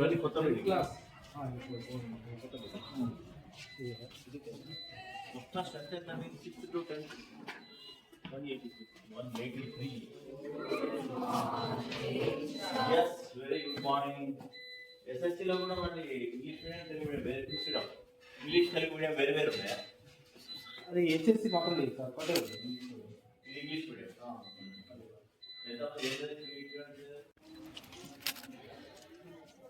ఇవన్నీ కొత్త క్లాస్ మొత్తం స్ట్రెంత్ ఎంత మీకు sixth to tenth one eighty one eighty three yes very good morning ఎస్ఎస్సిలో కూడా మళ్ళీ ఇంగ్లీష్ మీడియం తెలుగు మీడియం వేరే చూసడం ఇంగ్లీష్ తెలుగు మీడియం వేరే వేరే ఉన్నాయా? అది హెచ్ఎస్సి మాత్రం లేదు సార్ ఇది ఇంగ్లీష్ మీడియం ఎంత ఏం చదివింది ఇంగ్లీష్ మీడియం చదివింది? అది ఇంగ్లీష్. రా, రా, ఇక్కడ ఇక్కడ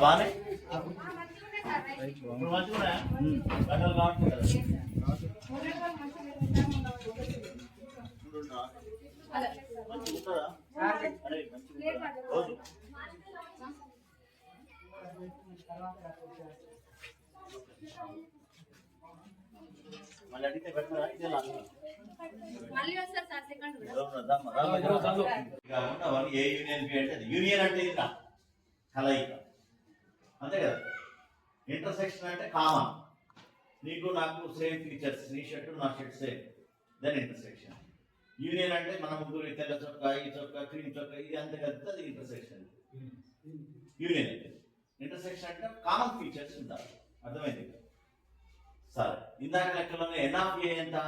బానే మంచిగా ఉన్నాయా? గడ్డలు కావట్లేదు మళ్ళీ అడిగితే పెడతారా? ఇదే ఉన్నవన్నీ ఏ యూనియన్ బి అంటే. యూనియన్ అంటే కలయిక అంతే కదా ఇంటర్సెక్షన్ అంటే కామన్. నీకు నాకు సేమ్ ఫీచర్స్ నీ షర్ట్ నా shirt same. Then intersection. Union అంటే మన ముగ్గురు తెల్ల చొక్కా ఈ చొక్కా క్రీమ్ చొక్కా ఇది అంతే కదా అది ఇంటర్సెక్షన్ యూనియన్ ఇంటర్సెక్షన్ అంటే కామన్ ఫీచర్స్ ఉండాలి అర్థమైంది? సరే. ఇందాక లెక్కలోనే ఎన్ ఆఫ్ ఏ ఎంత?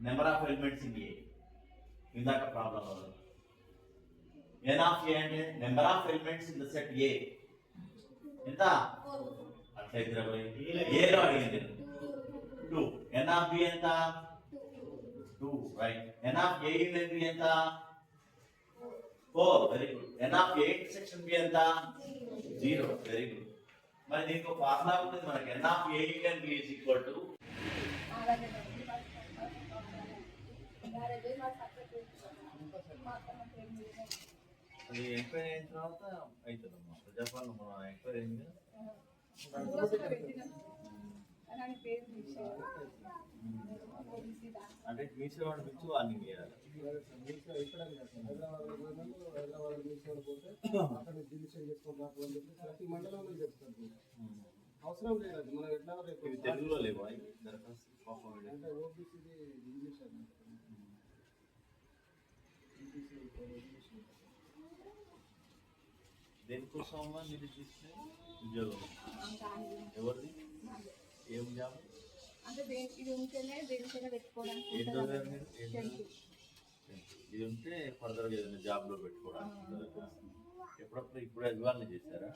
Number of elements in A ఇందాక ప్రాబ్లం ఎన్ ఆఫ్ ఏ అంటే number of elements in the set A ఎంత? అట్లా ఇద్దరు ఏలో అడిగింది. టూ ఎన్ ఆఫ్ బి ఎంత? Two right n of A union ఎంత? Four very good n of A section B ఎంత? జీరో వెరీ గుడ్ మరి దీనికి ఒక ఫార్ములా ఉంటుంది మనకి. N of A union B is equal to అది ఎంక్వైరీ అయిన తర్వాత అవుతుందమ్మా. ప్రజాపాలన మనం ఎంక్వైరీ అయింది అంటే మీసే వాడు పిలిచి వార్నింగ్ చేయాలి హైదరాబాద్ హైదరాబాద్ పోతే అక్కడ డిసిషన్ చేసుకుంటారు అని చెప్పి ప్రతి మండలంలో చెప్తారు అవసరం లేదు అది మనం ఎట్లా రేపు తెలుగులో లేవా? దరఖాస్తు పాపం అంటే ఓబీసీది ఇంగ్లీష్ అది దేనికోసం మీరు చూస్తే? ఉద్యోగం. ఎవరిది? ఏం జాబ్? అంటే దేని- ఇది ఉంటేనే దేనికైనా పెట్టుకోవడానికి ఉంటుంది? ఇది ఉంటే ఫర్దర్గా ఏదైనా జాబ్లో పెట్టుకోవడానికి ఎప్పుడప్పుడు ఇప్పుడు అభివాలన చేశారా?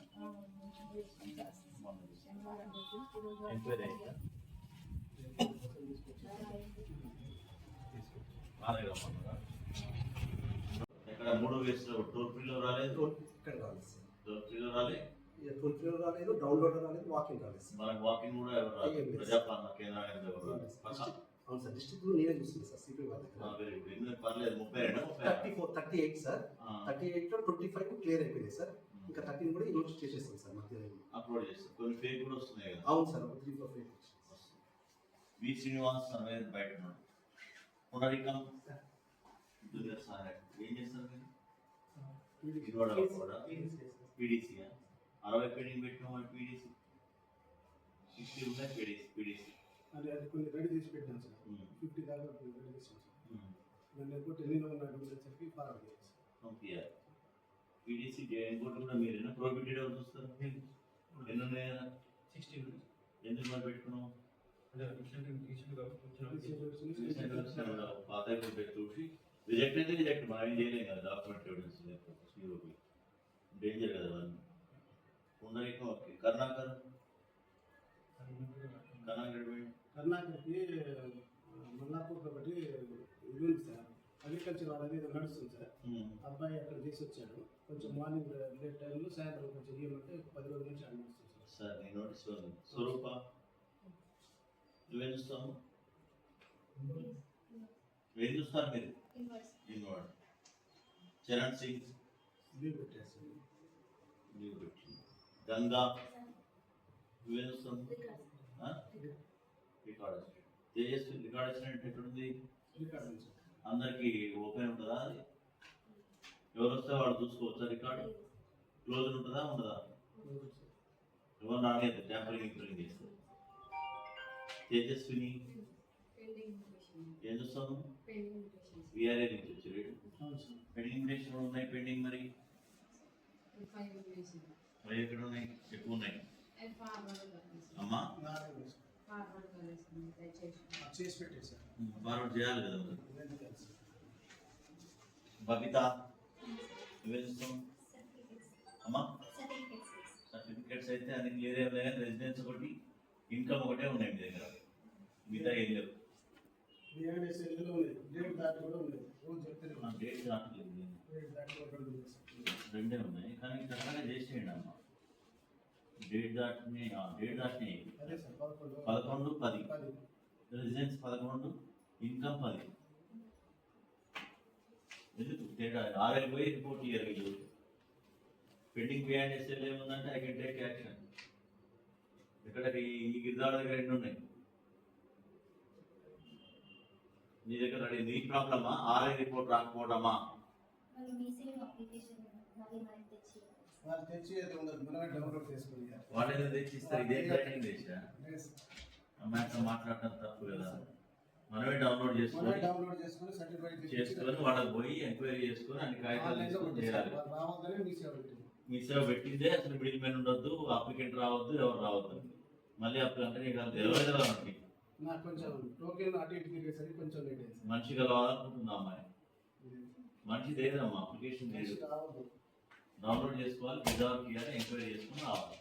ఎంక్వైరీ అయిందా? ఎక్కడ మూడో వేసిన ఫ్రీలో రాలేదు? ఇక్కడ రాలేదు సార్ ఫ్రీలో రాలేదు డౌన్లోడ్ రాలేదు వాకింగ్ రాలేదు. సార్ మనకు వాకింగ్ కూడా. ప్రజాపాలన కేంద్రానికి అవును సార్ డిస్ట్రిక్ట్ నేనే చూస్తుంది sir CP thirty four thirty eight sir. Thirty ఎయిట్లో ట్వంటీ ఫైవ్ క్లియర్ అయిపోయింది సార్ ఇంకా థర్టీన్ కూడా ఈ రోజు చేసేస్తాం సార్ మధ్యాహ్నం. అప్లోడ్ చేస్తారు కొన్ని ఫేక్ కూడా వస్తున్నాయి కదా. అవును sir three four five V Srinivas అనేది బయట పునరికం. జూనియర్ సహాయక్ ఏం చేస్తారు మీరు? కూడా పీడీసీ అరవై పెండింగ్ పెట్టిన వాళ్ళు పీడీసీ. సిక్స్టీ ఉన్నాయి పీడీసీ పీడీసీ. అంటే అది కొన్ని రెడీ చేసి పెట్టాను సార్. ఫిఫ్టీ దాకా రెడీ చేసాను సార్. దాన్ని ఎక్కువ ఢిల్లీలో ఉన్న అడ్మినిస్ట్రేషన్కి ఫార్వర్డ్ సార్. పంపించాలి పీడీసీ ఇంకోటి కూడా మీరేనా ప్రోబిటెడ్ ఎవరు చూస్తారు? ఎన్ని ఉన్నాయి ఎందుకు మరి పెట్టుకున్నాం పాత చూసి రిజెక్ట్ అయితే రిజెక్ట్ మనం ఏం చేయలేం కదా డాక్యుమెంట్ ఎవిడెన్స్ లేకపోతే డేంజర్ కదా పుండరీకం ఓకే కర్ణాకర్? కర్ణాకర్ పోయింది కర్ణాటకకి మల్లాపూర్ ఒకటి ఇది ఉంది సార్. అగ్రికల్చర్ నడుస్తుంది సార్. అబ్బాయి అక్కడ వచ్చాడు కొంచెం మార్నింగ్ లేట్ టైంలో సాయంత్రం కొంచెం ఇవ్వమంటే పది రోజుల నుంచి అడ్మిట్ సార్. సార్ నీ నోటీస్ స్వరూప? నువ్వేం చూస్తావు? ఏం చూస్తారు మీరు? ఇన్వర్డ్ చరణ్ సింగ్? లీవ్ పెట్టేస్తాను. లీవ్ పెట్టి. Ganga record Tejaswi record assistant ఎక్కడుంది? అందరికి ఓపెన్ ఉంటుందా అది? ఎవరు వస్తే వాడు చూసుకోవచ్చా రికార్డు? క్లోజ్ ఉంటుందా ఉండదా. ఎవరు రాలేదు ట్యాంపరింగ్ ఇంపరింగ్ చేస్తారు తేజస్విని ఏం చూస్తాను విఆర్ఏ నుంచి వచ్చి పెండింగ్ ఇన్విటేషన్ ఉన్నాయి పెండింగ్ మరి? అవి ఎక్కడ ఉన్నాయి? ఎక్కువ ఉన్నాయి. అమ్మా? అది ఫార్వర్డ్ చేయాలి కదా బబిత అమ్మా? సర్టిఫికెట్స్ అయితే అన్ని క్లియర్ లేదు రెసిడెన్స్ ఒకటి ఇన్కమ్ ఒకటే ఉన్నాయి మీ దగ్గర. మిగతా ఏం లేవు. డేట్ దాటి కూడా ఉంది డేట్ దాటి కూడా ఉంది సార్. రెండే ఉన్నాయి. కానీ కరెక్ట్గా చేసేయండి అమ్మ. డేట్ దాటిని డేట్ దాటిని పదకొండు. పది. రెసిడెన్స్ పదకొండు ఇన్కమ్ పది. ఎందుకు? తేడా ఆర్ఐ పోయి రిపోర్ట్ ఇయ్యారు వీళ్ళు పెండింగ్ బియాండ్ ఎస్ఎల్ ఏముందంటే ఐ కెన్ టేక్ యాక్షన్ ఇక్కడ ఈ గిరిదాడ దగ్గర ఎన్ని ఉన్నాయి? నీ దగ్గర రెడీ. నీ ప్రాబ్లమా? ఆర్ఐ రిపోర్ట్ రాకపోవడమా? వాళ్ళు తెచ్చి అయితే ఉండదు మనమే డౌన్లోడ్ చేసుకుని వాళ్ళేదో తెచ్చి ఇస్తారు ఇదేం ట్రైనింగ్ చేసా. అమ్మాయితో మాట్లాడటం తప్పు కదా. మనమే డౌన్లోడ్ చేసుకొని డౌన్లోడ్ చేసుకుని సర్టిఫైడ్ చేసుకొని వాళ్ళకి పోయి ఎంక్వైరీ చేసుకొని అన్ని కాగితాలు తీసుకొని చేయాలి. మీ సేవ పెట్టింది. అసలు మిడిల్ మ్యాన్ ఉండొద్దు అప్లికెంట్ రావద్దు ఎవరు రావద్దు. మళ్ళీ అప్పుడు అంటే నీకు అంత కదా మనకి. నాకు కొంచెం టోకెన్ అటు ఇటు తిరిగేసరికి కొంచెం లేట్ అయింది. మనిషి కలవాలనుకుంటుంది ఆ అమ్మాయి మనిషి లేదమ్మా అప్లికేషన్ లేదు డౌన్లోడ్ చేసుకోవాలి విజార్కి ఇవ్వాలి ఎంక్వైరీ చేసుకుని రావాలి.